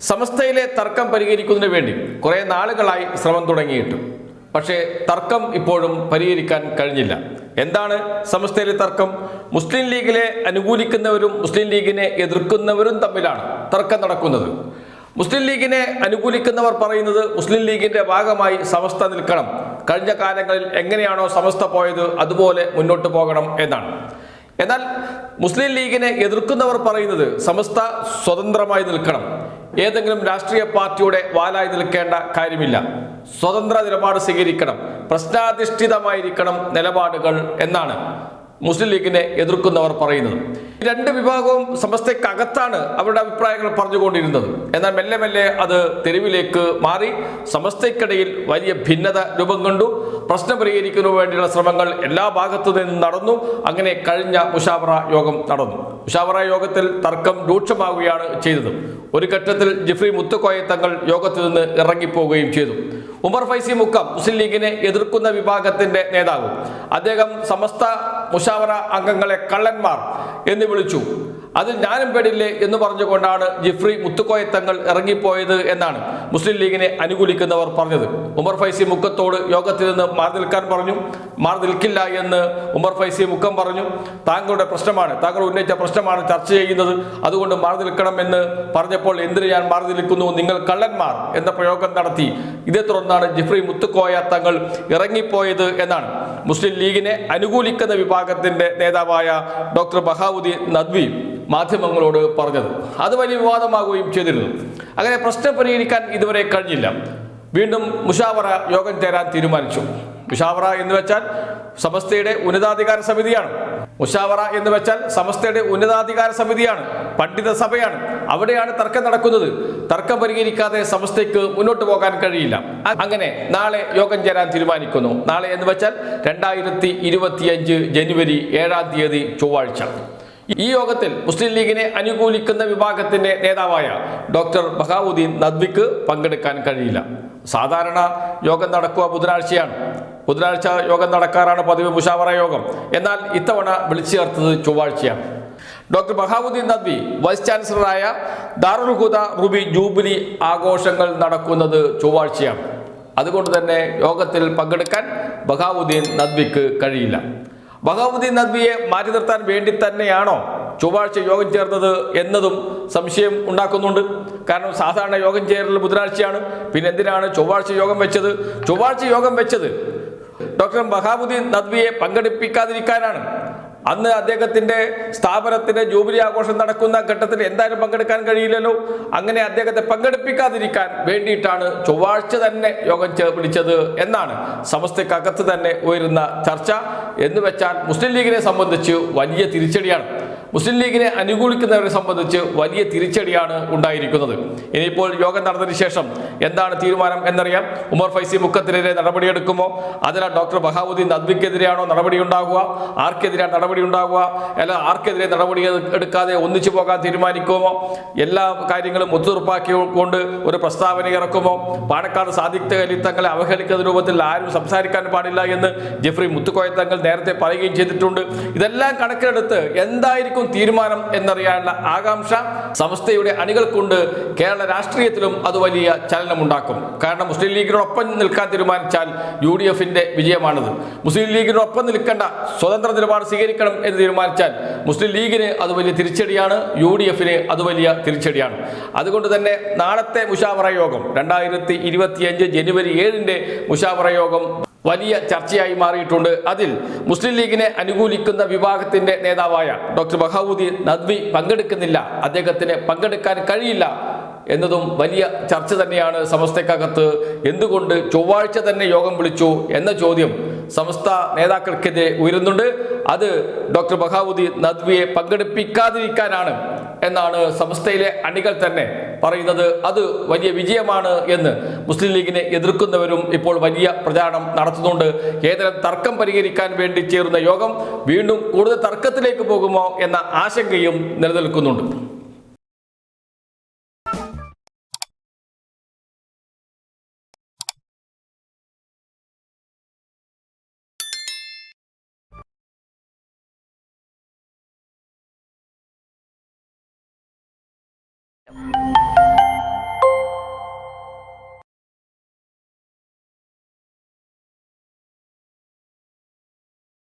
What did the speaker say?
സമസ്തയിലെ തർക്കം പരിഹരിക്കുന്നതിന് വേണ്ടി കുറേ നാളുകളായി ശ്രമം തുടങ്ങിയിട്ടു. പക്ഷേ തർക്കം ഇപ്പോഴും പരിഹരിക്കാൻ കഴിഞ്ഞില്ല. എന്താണ് സമസ്തയിലെ തർക്കം? മുസ്ലിം ലീഗിലെ അനുകൂലിക്കുന്നവരും മുസ്ലിം ലീഗിനെ എതിർക്കുന്നവരും തമ്മിലാണ് തർക്കം നടക്കുന്നത്. മുസ്ലിം ലീഗിനെ അനുകൂലിക്കുന്നവർ പറയുന്നത് മുസ്ലിം ലീഗിന്റെ ഭാഗമായി സമസ്ത നിൽക്കണം. കഴിഞ്ഞ കാലങ്ങളിൽ എങ്ങനെയാണോ സമസ്ത പോയത് അതുപോലെ മുന്നോട്ട് പോകണം എന്നാണ്. എന്നാൽ മുസ്ലിം ലീഗിനെ എതിർക്കുന്നവർ പറയുന്നത് സമസ്ത സ്വതന്ത്രമായി നിൽക്കണം. ഏതെങ്കിലും രാഷ്ട്രീയ പാർട്ടിയുടെ വാലായി നിൽക്കേണ്ട കാര്യമില്ല. സ്വതന്ത്ര നിലപാട് സ്വീകരിക്കണം. പ്രശ്നാധിഷ്ഠിതമായിരിക്കണം നിലപാടുകൾ എന്നാണ് മുസ്ലിം ലീഗിനെ എതിർക്കുന്നവർ പറയുന്നത്. രണ്ട് വിഭാഗവും സമസ്തയ്ക്കകത്താണ് അവരുടെ അഭിപ്രായങ്ങൾ പറഞ്ഞുകൊണ്ടിരുന്നത്. എന്നാൽ മെല്ലെ മെല്ലെ അത് തെരുവിലേക്ക് മാറി സമസ്തയ്ക്കിടയിൽ വലിയ ഭിന്നത രൂപം കണ്ടു. പ്രശ്നം പരിഹരിക്കുന്നതിനു വേണ്ടിയുള്ള ശ്രമങ്ങൾ എല്ലാ ഭാഗത്തു നിന്നും നടന്നു. അങ്ങനെ കഴിഞ്ഞ മുഷാവറ യോഗം നടന്നു. മുഷാവറ യോഗത്തിൽ തർക്കം രൂക്ഷമാവുകയാണ് ചെയ്തത്. ഒരു ഘട്ടത്തിൽ ജിഫ്രി മുത്തുക്കോയ തങ്ങൾ യോഗത്തിൽ നിന്ന് ഇറങ്ങിപ്പോവുകയും ചെയ്തു. ഉമർ ഫൈസി മുക്കം മുസ്ലിം ലീഗിനെ എതിർക്കുന്ന വിഭാഗത്തിന്റെ നേതാവ്. അദ്ദേഹം സമസ്ത മുഷാവറ അംഗങ്ങളെ കള്ളന്മാർ എന്ന് വിളിച്ചു. അതിൽ ഞാനും പെടില്ലേ എന്ന് പറഞ്ഞുകൊണ്ടാണ് ജിഫ്രി മുത്തുക്കോയ തങ്ങൾ ഇറങ്ങിപ്പോയത് എന്നാണ് മുസ്ലിം ലീഗിനെ അനുകൂലിക്കുന്നവർ പറഞ്ഞത്. ഉമർ ഫൈസി മുക്കത്തോട് യോഗത്തിൽ നിന്ന് മാറി നിൽക്കാൻ പറഞ്ഞു. മാറി നിൽക്കില്ല എന്ന് ഉമർ ഫൈസി മുക്കം പറഞ്ഞു. താങ്കളുടെ പ്രശ്നമാണ് താങ്കൾ ഉന്നയിച്ച പ്രശ്നമാണ് ചർച്ച ചെയ്യുന്നത്. അതുകൊണ്ട് മാറി നിൽക്കണം എന്ന് പറഞ്ഞപ്പോൾ എന്തിന് ഞാൻ മാറി നിൽക്കുന്നു? നിങ്ങൾ കള്ളന്മാർ എന്ന പ്രയോഗം നടത്തി. ഇതേ തുടർന്നാണ് ജിഫ്രി മുത്തുക്കോയ തങ്ങൾ ഇറങ്ങിപ്പോയത് എന്നാണ് മുസ്ലിം ലീഗിനെ അനുകൂലിക്കുന്ന വിഭാഗത്തിന്റെ നേതാവായ ഡോക്ടർ ബഹാവുദ്ദീൻ നദ്വി മാധ്യമങ്ങളോട് പറഞ്ഞത്. അത് വലിയ വിവാദമാകുകയും ചെയ്തിരുന്നു. അങ്ങനെ പ്രശ്നം പരിഹരിക്കാൻ ഇതുവരെ കഴിഞ്ഞില്ല. വീണ്ടും മുഷാവറ യോഗം ചേരാൻ തീരുമാനിച്ചു. മുഷാവറ എന്ന് വെച്ചാൽ സമസ്തയുടെ ഉന്നതാധികാര സമിതിയാണ്. മുഷാവറ എന്ന് വെച്ചാൽ സമസ്തയുടെ ഉന്നതാധികാര സമിതിയാണ്. പണ്ഡിത സഭയാണ്. അവിടെയാണ് തർക്കം നടക്കുന്നത്. തർക്കം പരിഹരിക്കാതെ സമസ്തയ്ക്ക് മുന്നോട്ട് പോകാൻ കഴിയില്ല. അങ്ങനെ നാളെ യോഗം ചേരാൻ തീരുമാനിക്കുന്നു. നാളെ എന്ന് വെച്ചാൽ രണ്ടായിരത്തി ജനുവരി ഏഴാം തീയതി ചൊവ്വാഴ്ച. ഈ യോഗത്തിൽ മുസ്ലിം ലീഗിനെ അനുകൂലിക്കുന്ന വിഭാഗത്തിന്റെ നേതാവായ ഡോക്ടർ ബഹാവുദ്ദീൻ നദ്വിക്ക് പങ്കെടുക്കാൻ കഴിയില്ല. സാധാരണ യോഗം നടക്കുക ബുധനാഴ്ചയാണ്. ബുധനാഴ്ച യോഗം നടക്കാറാണ് പതിവ് മുഷാവറ യോഗം. എന്നാൽ ഇത്തവണ വിളിച്ചു ചേർത്തത് ചൊവ്വാഴ്ചയാണ്. ഡോക്ടർ ബഹാവുദ്ദീൻ നദ്വി വൈസ് ചാൻസലറായ ദാറുൽ ഹുദ റുബി ജൂബിലി ആഘോഷങ്ങൾ നടക്കുന്നത് ചൊവ്വാഴ്ചയാണ്. അതുകൊണ്ട് തന്നെ യോഗത്തിൽ പങ്കെടുക്കാൻ ബഹാവുദ്ദീൻ നദ്വിക്ക് കഴിയില്ല. ബഹാവുദ്ദീൻ നദ്വിയെ മാറ്റി നിർത്താൻ വേണ്ടി തന്നെയാണോ ചൊവ്വാഴ്ച യോഗം ചേർന്നത് എന്നതും സംശയം ഉണ്ടാക്കുന്നുണ്ട്. കാരണം സാധാരണ യോഗം ചേരൽ ബുധനാഴ്ചയാണ്. പിന്നെ എന്തിനാണ് ചൊവ്വാഴ്ച യോഗം വെച്ചത്? ചൊവ്വാഴ്ച യോഗം വെച്ചത് ഡോക്ടർ ബഹാബുദ്ദീൻ നദ്വിയെ പങ്കെടുപ്പിക്കാതിരിക്കാനാണ്. അന്ന് അദ്ദേഹത്തിന്റെ സ്ഥാപനത്തിന്റെ ജൂബിലി ആഘോഷം നടക്കുന്ന ഘട്ടത്തിൽ എന്തായാലും പങ്കെടുക്കാൻ കഴിയില്ലല്ലോ. അങ്ങനെ അദ്ദേഹത്തെ പങ്കെടുപ്പിക്കാതിരിക്കാൻ വേണ്ടിയിട്ടാണ് ചൊവ്വാഴ്ച തന്നെ യോഗം വിളിച്ചത് എന്നാണ്. സമസ്തക്കകത്ത് തന്നെ ഉയരുന്ന ചർച്ച എന്ന് വെച്ചാൽ മുസ്ലിം ലീഗിനെ സംബന്ധിച്ച് വലിയ തിരിച്ചടിയാണ്. മുസ്ലിം ലീഗിനെ അനുകൂലിക്കുന്നവരെ സംബന്ധിച്ച് വലിയ തിരിച്ചടിയാണ് ഉണ്ടായിരിക്കുന്നത്. ഇനിയിപ്പോൾ യോഗം നടന്നതിന് ശേഷം എന്താണ് തീരുമാനം എന്നറിയാം. ഉമർ ഫൈസി മുക്കത്തിനെതിരെ നടപടിയെടുക്കുമോ? അതല്ല ഡോക്ടർ ബഹാവുദ്ദീൻ നദ്വിക്കെതിരെയാണോ നടപടി ഉണ്ടാകുക ആർക്കെതിരെയാണ് നടപടി ഉണ്ടാകുക അല്ല ആർക്കെതിരെ നടപടി എടുക്കാതെ ഒന്നിച്ചു പോകാൻ തീരുമാനിക്കുമോ? എല്ലാ കാര്യങ്ങളും ഒത്തുതീർപ്പാക്കിക്കൊണ്ട് ഒരു പ്രസ്താവന ഇറക്കുമോ? പാണക്കാട് സാദിഖ് തങ്ങളെ അവഹേളിക്കുന്ന രൂപത്തിൽ ആരും സംസാരിക്കാൻ പാടില്ല എന്ന് ജെഫ്രി മുത്തുക്കോയ തങ്ങൾ നേരത്തെ പറയുകയും ചെയ്തിട്ടുണ്ട്. ഇതെല്ലാം കണക്കിലെടുത്ത് എന്തായിരിക്കും തീരുമാനം എന്നറിയാനുള്ള ആകാംക്ഷ സമസ്തയുടെ അണികൾക്കുണ്ട്. കേരള രാഷ്ട്രീയത്തിലും അത് വലിയ ചലനമുണ്ടാക്കും. കാരണം മുസ്ലിം ലീഗിനോടൊപ്പം നിൽക്കാൻ തീരുമാനിച്ചാൽ യു ഡി എഫിന്റെ വിജയമാണിത്. മുസ്ലിം ലീഗിനോടൊപ്പം നിൽക്കേണ്ട സ്വതന്ത്ര നിലപാട് സ്വീകരിക്കണം എന്ന് തീരുമാനിച്ചാൽ മുസ്ലിം ലീഗിന് അത് വലിയ തിരിച്ചടിയാണ് യു ഡി എഫിന് അത് വലിയ തിരിച്ചടിയാണ്. അതുകൊണ്ട് തന്നെ നാളത്തെ മുഷാവറ യോഗം രണ്ടായിരത്തി ഇരുപത്തിയഞ്ച് ജനുവരി ഏഴിന്റെ മുഷാവറ യോഗം വലിയ ചർച്ചയായി മാറിയിട്ടുണ്ട്. അതിൽ മുസ്ലിം ലീഗിനെ അനുകൂലിക്കുന്ന വിഭാഗത്തിന്റെ നേതാവായ ഡോക്ടർ ബഹാവുദ്ദീൻ നദ്വി പങ്കെടുക്കുന്നില്ല. അദ്ദേഹത്തിന് പങ്കെടുക്കാൻ കഴിയില്ല എന്നതും വലിയ ചർച്ച തന്നെയാണ് സമസ്തക്കകത്ത് എന്തുകൊണ്ട് ചൊവ്വാഴ്ച തന്നെ യോഗം വിളിച്ചു എന്ന ചോദ്യം സമസ്ത നേതാക്കൾക്കെതിരെ ഉയരുന്നുണ്ട്. അത് ഡോക്ടർ ബഹാവുദ്ദീൻ നദ്വിയെ പങ്കെടുപ്പിക്കാതിരിക്കാനാണ് എന്നാണ് സമസ്തയിലെ അണികൾ തന്നെ പറയുന്നത് അത് വലിയ വിജയമാണ് എന്ന് മുസ്ലിം ലീഗിനെ എതിർക്കുന്നവരും ഇപ്പോൾ വലിയ പ്രചാരണം നടത്തുന്നുണ്ട്. ഏതെങ്കിലും തർക്കം പരിഹരിക്കാൻ വേണ്ടി ചേരുന്ന യോഗം വീണ്ടും കൂടുതൽ തർക്കത്തിലേക്ക് പോകുമോ എന്ന ആശങ്കയും നിലനിൽക്കുന്നുണ്ട്. Música